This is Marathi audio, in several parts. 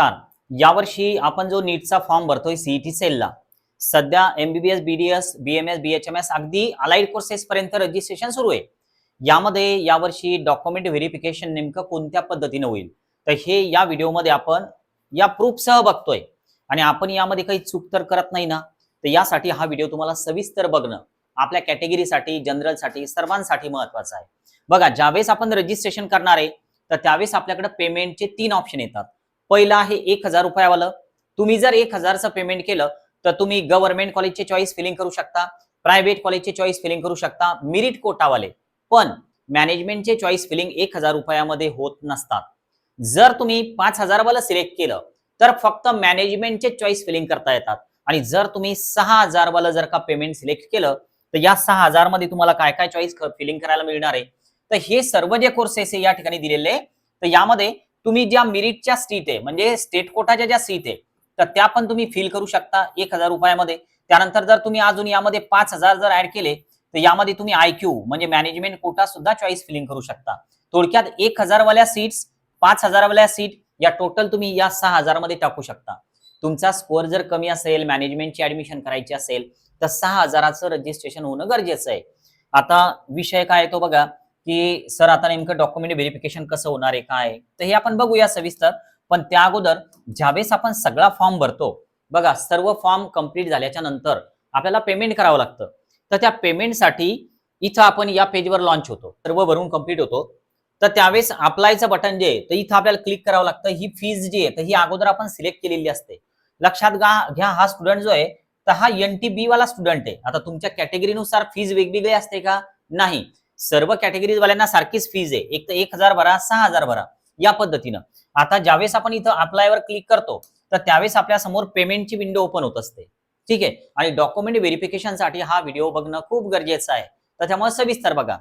नमस्कार. यावर्षी आपण जो नीटचा फॉर्म भरतोय सीईटी सेलला सध्या एमबीबीएस बीडीएस बीएमएस बीएचएमएस अगदी अलाइड कोर्सेस पर्यंत रजिस्ट्रेशन सुरू आहे. यामध्ये यावर्षी डॉक्युमेंट व्हेरिफिकेशन नेमकं कोणत्या पद्धतीने होईल? तर हे या व्हिडिओमध्ये आपण या प्रूफसह बघतोय. आणि आपण यामध्ये काही चूक तर करत नाही ना? तर यासाठी हा व्हिडिओ तुम्हाला सविस्तर बघणं आपल्या कॅटेगरीसाठी जनरलसाठी सर्वांसाठी महत्वाचं आहे. बघा ज्यावेळेस आपण रजिस्ट्रेशन करणार आहे तर त्यावेळेस आपल्याकडे पेमेंटचे तीन ऑप्शन येतात. पहिलं आहे एक हजार रुपयावालं. तुम्ही जर एक हजारचं पेमेंट केलं तर तुम्ही गव्हर्नमेंट कॉलेजचे चॉईस फिलिंग करू शकता प्रायव्हेट कॉलेजचे चॉईस फिलिंग करू शकता मिरिट कोटावाले पण मॅनेजमेंटचे चॉईस फिलिंग एक हजार रुपयामध्ये होत नसतात. जर तुम्ही पाच हजारवालं सिलेक्ट केलं तर फक्त मॅनेजमेंटचे चॉईस फिलिंग करता येतात. आणि जर तुम्ही सहा हजारवालं जर का पेमेंट सिलेक्ट केलं तर या सहा हजारमध्ये तुम्हाला काय काय चॉईस फिलिंग करायला मिळणार आहे? तर हे सर्व जे कोर्सेस आहे या ठिकाणी दिलेले आहे, तर यामध्ये तुम्ही ज्या मिरिटच्या सीट आहे म्हणजे स्टेट कोटाच्या ज्या सीट आहे तर त्या पण तुम्ही फिल करू शकता एक हजार रुपयामध्ये. त्यानंतर जर तुम्ही अजून यामध्ये पाच हजार जर ऍड केले तर यामध्ये तुम्ही आयक्यू म्हणजे मॅनेजमेंट कोटा सुद्धा चॉईस फिलिंग करू शकता. थोडक्यात एक हजारवाल्या सीट्स पाच हजारवाल्या सीट या टोटल तुम्ही या सहा हजारमध्ये टाकू शकता. तुमचा स्कोअर जर कमी असेल मॅनेजमेंटची ऍडमिशन करायची असेल तर सहा हजाराचं रजिस्ट्रेशन होणं गरजेचं आहे. आता विषय काय येतो तो बघा. की सर आता नेमकं डॉक्युमेंट व्हेरिफिकेशन कसं होणार आहे काय तर हे आपण बघूया सविस्तर. पण त्या अगोदर ज्यावेळेस आपण सगळा फॉर्म भरतो बघा सर्व फॉर्म कंप्लीट झाल्याच्यानंतर आपल्याला पेमेंट करावं लागतं. तर त्या पेमेंटसाठी इथं आपण या पेजवर लॉन्च होतो. सर्व भरून कंप्लीट होतो. तर त्यावेळेस अप्लायचं बटन जे आहे तर इथं आपल्याला क्लिक करावं लागतं. ही फीज जी आहे तर ही अगोदर आपण सिलेक्ट केलेली असते. लक्षात घ्या घ्या हा स्टुडंट जो आहे तर हा एन टी बी वाला स्टुडंट आहे. आता तुमच्या कॅटेगरीनुसार फीज वेगवेगळी असते का? नाही. सर्व कॅटेगरीजवाल्यांना सारखीच फीज आहे. एक तर एक हजार भरा सहा हजार भरा या पद्धतीनं. आता ज्यावेळेस आपण इथं अप्लायवर क्लिक करतो तर त्यावेळेस आपल्यासमोर पेमेंटची विंडो ओपन होत असते. ठीक आहे? आणि डॉक्युमेंट व्हेरिफिकेशनसाठी हा व्हिडिओ बघणं खूप गरजेचं आहे. तर त्यामुळे सविस्तर बघा.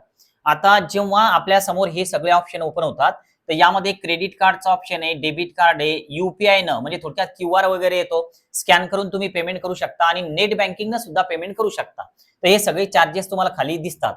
आता जेव्हा आपल्यासमोर हे सगळे ऑप्शन ओपन होतात तर यामध्ये क्रेडिट कार्डचा ऑप्शन आहे डेबिट कार्ड आहे युपीआय न म्हणजे थोडक्यात क्यू आर वगैरे येतो. स्कॅन करून तुम्ही पेमेंट करू शकता आणि नेट बँकिंग सुद्धा पेमेंट करू शकता. तर हे सगळे चार्जेस तुम्हाला खाली दिसतात.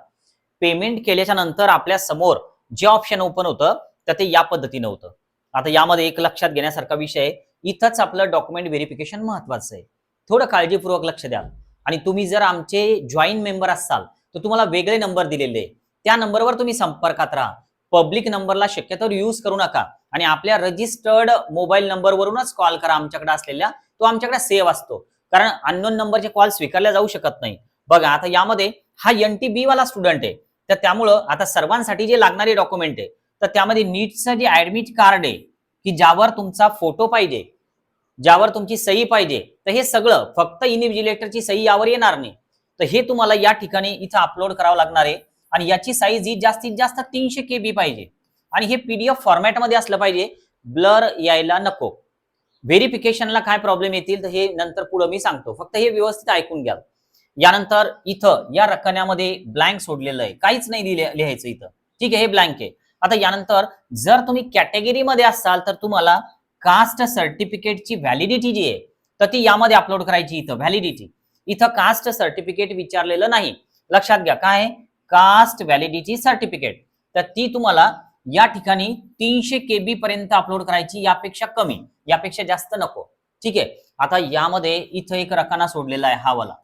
पेमेंट केल्याच्यानंतर आपल्यासमोर जे ऑप्शन ओपन होतं तर ते या पद्धतीनं होतं. आता यामध्ये एक लक्षात घेण्यासारखा विषय आहे. इथंच आपलं डॉक्युमेंट व्हेरिफिकेशन महत्वाचं आहे. थोडं काळजीपूर्वक लक्ष द्या. आणि तुम्ही जर आमचे जॉईन मेंबर असाल तर तुम्हाला वेगळे नंबर दिलेले त्या नंबरवर तुम्ही संपर्कात राहा. पब्लिक नंबरला शक्यतो यूज करू नका. आणि आपल्या रजिस्टर्ड मोबाईल नंबरवरूनच कॉल करा आमच्याकडे असलेल्या. तो आमच्याकडे सेव्ह असतो. कारण अननोन नंबरचे कॉल स्वीकारले जाऊ शकत नाही. बघा आता यामध्ये हा एन टी बी वाला स्टुडंट आहे. तर त्यामुळं आता सर्वांसाठी जे लागणारे डॉक्युमेंट आहे तर त्यामध्ये नीटचं जे ऍडमिट कार्ड आहे की ज्यावर तुमचा फोटो पाहिजे ज्यावर तुमची सही पाहिजे तर हे सगळं फक्त इनिव्हिजिलेटरची सही यावर येणार नाही. तर हे तुम्हाला या ठिकाणी इथं अपलोड करावं लागणार आहे. आणि याची साईज ही जास्तीत जास्त तीनशे के बी पाहिजे. आणि हे पीडीएफ फॉर्मॅटमध्ये असलं पाहिजे. ब्लर यायला नको. व्हेरिफिकेशनला काय प्रॉब्लेम येतील तर हे नंतर पुढे मी सांगतो. फक्त हे व्यवस्थित ऐकून घ्याल. यानंतर इथं या रकान्यामध्ये ब्लँक सोडलेलं आहे. काहीच नाही दिले लिहायचं इथं. ठीक आहे हे ब्लँक आहे. आता यानंतर जर तुम्ही कॅटेगरीमध्ये असाल तर तुम्हाला कास्ट सर्टिफिकेटची व्हॅलिडिटी जी आहे तर ती यामध्ये अपलोड करायची इथं व्हॅलिडिटी इथं कास्ट सर्टिफिकेट विचारलेलं नाही. लक्षात घ्या काय कास्ट व्हॅलिडिटी सर्टिफिकेट तर ती तुम्हाला या ठिकाणी तीनशे के बी पर्यंत अपलोड करायची यापेक्षा कमी. यापेक्षा जास्त नको. ठीक आहे? आता यामध्ये इथं एक रकाना सोडलेला आहे हा वाला.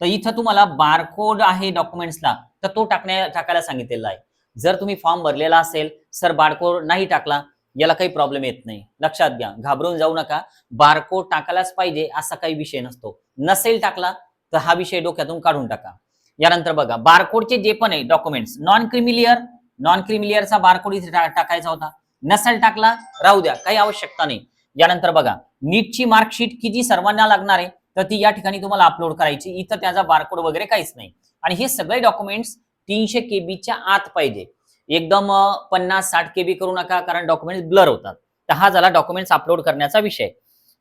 तर इथं तुम्हाला बारकोड आहे डॉक्युमेंट्सला तर तो टाकण्या टाकायला सांगितलेला आहे. जर तुम्ही फॉर्म भरलेला असेल सर बारकोड नाही टाकला याला काही प्रॉब्लेम येत नाही. लक्षात घ्या घाबरून जाऊ नका. बारकोड टाकायलाच पाहिजे असा काही विषय नसतो. नसेल टाकला तर हा विषय डोक्यातून काढून टाका. यानंतर बघा बारकोडचे जे पण आहे documents non creamy layer non क्रिमिलियरचा barcode इथे टाकायचा होता. नसेल टाकला राहू द्या काही आवश्यकता नाही. यानंतर बघा नीटची मार्कशीट किती सर्वांना लागणार आहे? तर ती या ठिकाणी तुम्हाला अपलोड करायची. इथं त्याचा बारकोड वगैरे काहीच नाही. आणि हे सगळे डॉक्युमेंट्स तीनशे केबीच्या आत पाहिजे. एकदम पन्नास साठ केबी करू नका कारण डॉक्युमेंट्स ब्लर होतात. तर हा झाला डॉक्युमेंट्स अपलोड करण्याचा विषय.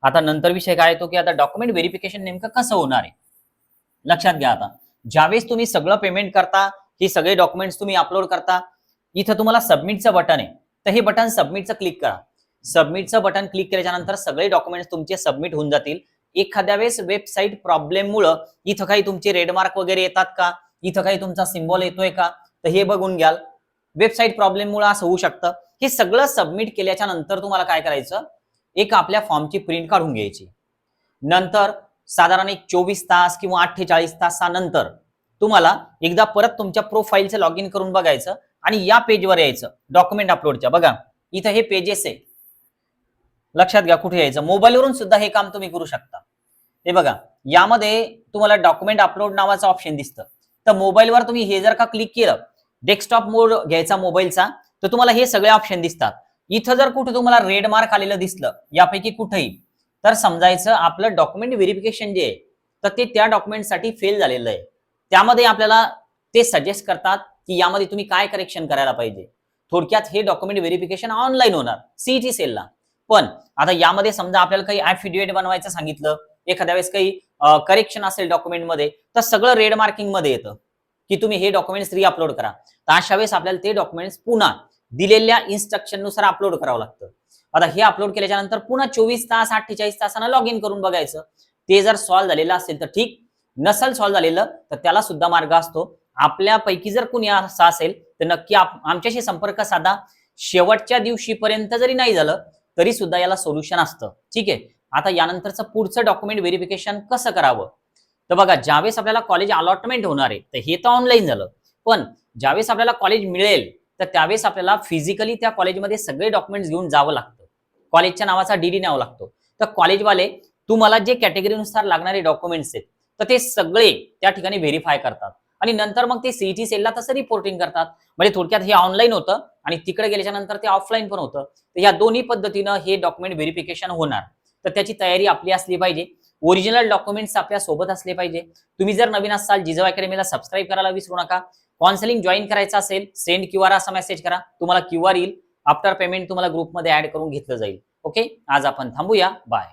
आता नंतर विषय काय येतो की आता डॉक्युमेंट व्हेरिफिकेशन नेमकं कसं होणार आहे? लक्षात घ्या आता. ज्यावेळेस तुम्ही सगळं पेमेंट करता ही सगळे डॉक्युमेंट्स तुम्ही अपलोड करता इथं तुम्हाला सबमिटचं बटन आहे. तर हे बटन सबमिटचं क्लिक करा. सबमिटचं बटन क्लिक केल्याच्यानंतर सगळे डॉक्युमेंट्स तुमचे सबमिट होऊन जातील. एखाद्या वेळेस वेबसाईट प्रॉब्लेममुळं इथं काही तुमचे रेडमार्क वगैरे येतात का? इथं काही तुमचा सिम्बॉल येतोय का? तर हे बघून घ्याल. वेबसाईट प्रॉब्लेममुळे असं होऊ शकतं. हे सगळं सबमिट केल्याच्यानंतर तुम्हाला काय करायचं? एक आपल्या फॉर्मची प्रिंट काढून घ्यायची. नंतर साधारण एक चोवीस तास किंवा अठ्ठेचाळीस तासानंतर तुम्हाला एकदा परत तुमच्या प्रोफाईलचं लॉग इन करून बघायचं आणि या पेजवर यायचं. डॉक्युमेंट अपलोडच्या बघा इथं हे पेजेस आहे. लक्षात घ्या कुठे यायचं. मोबाईलवरून सुद्धा हे काम तुम्ही करू शकता. हे बघा यामध्ये तुम्हाला डॉक्युमेंट अपलोड नावाचं ऑप्शन दिसतं. तर मोबाईलवर तुम्ही हे जर का क्लिक केलं डेस्कटॉप मोड घ्यायचा मोबाईलचा तर तुम्हाला हे सगळे ऑप्शन दिसतात. इथं जर कुठे तुम्हाला रेड मार्क आलेलं दिसलं यापैकी कुठेही तर समजायचं आपलं डॉक्युमेंट व्हेरिफिकेशन जे आहे तर ते त्या डॉक्युमेंटसाठी फेल झालेलं आहे. त्यामध्ये आपल्याला ते सजेस्ट करतात की यामध्ये तुम्ही काय करेक्शन करायला पाहिजे. थोडक्यात हे डॉक्युमेंट व्हेरिफिकेशन ऑनलाईन होणार सीईटी सेलला पण आता यामध्ये समजा आपल्याला काही ऍफिडेविट बनवायचं सांगितलं एखाद्या वेळेस काही करेक्शन असेल डॉक्युमेंटमध्ये तर सगळं रेड मार्किंगमध्ये येतं. की तुम्ही हे डॉक्युमेंट्स री अपलोड करा. तर अशा वेळेस आपल्याला ते डॉक्युमेंट्स पुन्हा दिलेल्या इन्स्ट्रक्शननुसार अपलोड करावं लागतं. आता हे अपलोड केल्याच्यानंतर पुन्हा चोवीस तास अठ्ठेचाळीस तासांना लॉग इन करून बघायचं. ते जर सॉल्व्ह झालेलं असेल तर ठीक. नसल सॉल्व्ह झालेलं तर त्याला सुद्धा मार्ग असतो. आपल्यापैकी जर कुणी असं असेल तर नक्की आमच्याशी संपर्क साधा. शेवटच्या दिवशीपर्यंत जरी नाही झालं तरी सुद्धा याला सोल्युशन असतं. ठीक आहे? आता यानंतरचं पुढचं डॉक्युमेंट व्हेरिफिकेशन कसं करावं? तर बघा ज्यावेळेस आपल्याला कॉलेज अलॉटमेंट होणार आहे तर हे तर ऑनलाईन झालं. पण ज्यावेळेस आपल्याला कॉलेज मिळेल तर त्यावेळेस आपल्याला फिजिकली त्या कॉलेजमध्ये सगळे डॉक्युमेंट्स घेऊन जावं लागतं. कॉलेजच्या नावाचा डीडी न्यावा लागतो. तर कॉलेजवाले तुम्हाला जे कॅटेगरीनुसार लागणारे डॉक्युमेंट्स आहेत तर ते सगळे त्या ठिकाणी व्हेरीफाय करतात. आणि नंतर मग ते सीईटी सेलला तसं रिपोर्टिंग करतात. म्हणजे थोडक्यात हे ऑनलाईन होतं आणि तिकडे गेल्याच्यानंतर ते ऑफलाईन पण होतं. तर या दोन्ही पद्धतीनं हे डॉक्युमेंट व्हेरिफिकेशन होणार. तर त्याची तयारी आपली असली पाहिजे. ओरिजिनल डॉक्युमेंट्स आपल्यासोबत असले पाहिजे. तुम्ही जर नवीन असाल जिजव अकॅडमीला सबस्क्राईब करायला विसरू नका. काउन्सिलिंग जॉईन करायचं असेल सेंड क्यू आर असा मेसेज करा. तुम्हाला क्यू आर येईल. आफ्टर पेमेंट तुम्हाला ग्रुपमध्ये ऍड करून घेतलं जाईल. ओके आज आपण थांबूया. बाय